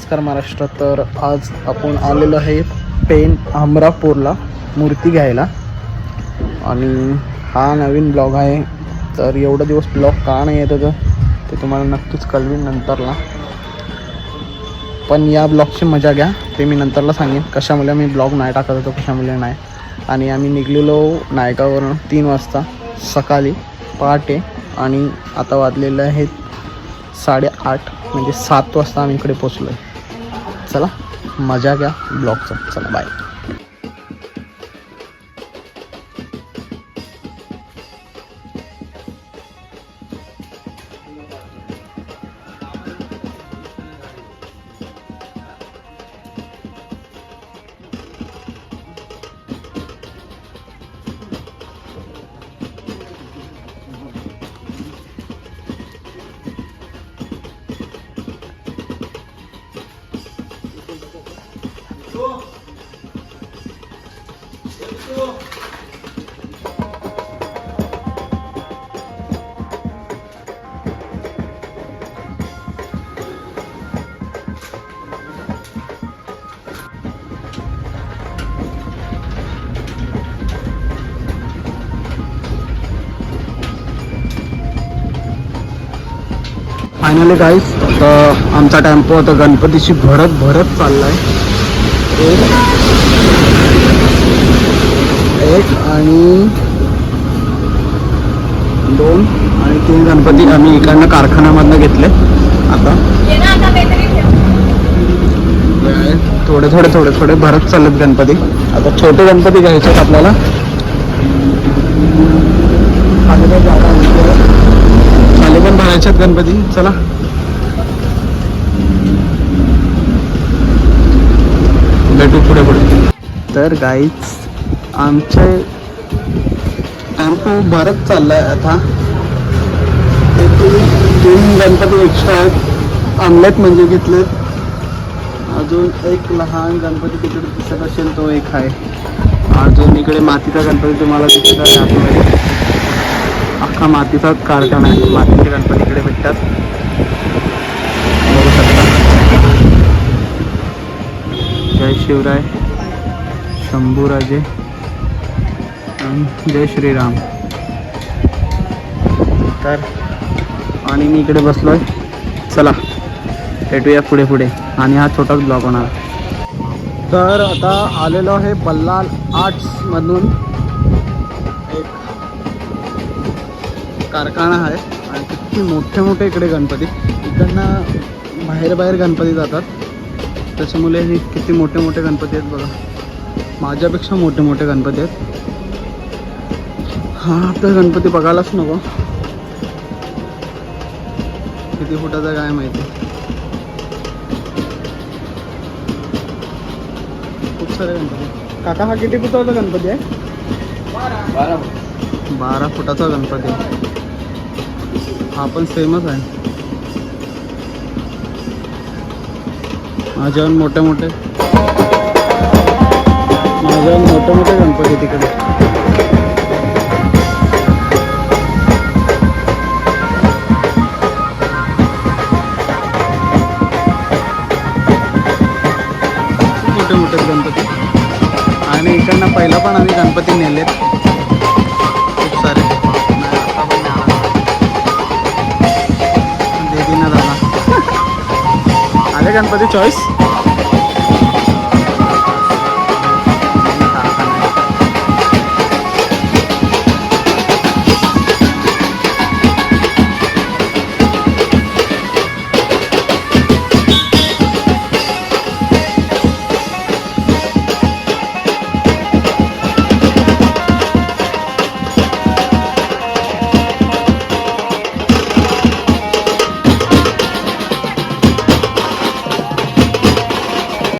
नमस्कार महाराष्ट्र तर आज आपण आलेलो आहे पेन अमरापूरला मूर्ती घ्यायला. आणि हा नवीन ब्लॉग आहे. तर एवढा दिवस ब्लॉग का नाही येत होतं ते तुम्हाला नक्कीच कळवीन नंतरला. पण या ब्लॉगची मजा घ्या ते मी नंतरला सांगेन. कशामुळे मी ब्लॉग नाही टाकत होतो कशामुळे नाही. आणि आम्ही निघलेलो नायकावरून तीन वाजता सकाळी पहाटे. आणि आता वाजलेलं आहे साडेआठ म्हणजे सात वाजता आम्ही इकडे पोचलो आहे चला मजा घ्या ब्लॉगचा. चला बाय फायनली गाईस आता आमचा टेम्पो आता गणपतीशी भरत भरत चाललाय. एक आणि दोन आणि तीन गणपती आम्ही इकडनं कारखान्यामधनं घेतले. आता थोडे थोडे थोडे थोडे भरत चाललेत गणपती. आता छोटे गणपती घ्यायचे आहेत आपल्याला. खाली पण भरायचे आहेत गणपती. चला. भेटू पुढे पुढे. तर गाईच आमचे टेम्पो भरत आहे आता. ते तीन गणपती एक्स्ट्रा आहेत आणलेत म्हणजे घेतलेत. अजून एक लहान गणपती तिकडे दिसत असेल तो एक आहे. अजून इकडे मातीचा गणपती तुम्हाला दिसत आहे. आतमध्ये अख्खा मातीचाच कारखाना आहे. मातीचे गणपती इकडे भेटतात. बघू शकता. जय शिवराय. शंभूराजे. जय श्रीराम. तर आणि मी इकडे बसलोय. चला भेटूया पुढे पुढे. आणि हा छोटाच ब्लॉग होणार. तर आता आलेलो आहे बल्लाल आर्ट्समधून एक कारखाना आहे आणि किती मोठे मोठे इकडे गणपती. इकडनं बाहेर बाहेर गणपती जातात. त्याच्यामुळे हे किती मोठे मोठे गणपती आहेत बघा. माझ्यापेक्षा मोठे मोठे गणपती आहेत. हा आपला गणपती बघायलाच नको. किती फुटाचा काय माहिती. खूप सारे गणपती. काका हा किती फुटाचा गणपती आहे? बारा फुटाचा गणपती. आहे. हा पण सेमच आहे. माझ्याहून मोठे मोठे माझ्याहून मोठे मोठे गणपती तिकडे. पहिला पण आम्ही गणपती नेलेत. खूप सारे. देवी ना दादा आले गणपती चॉईस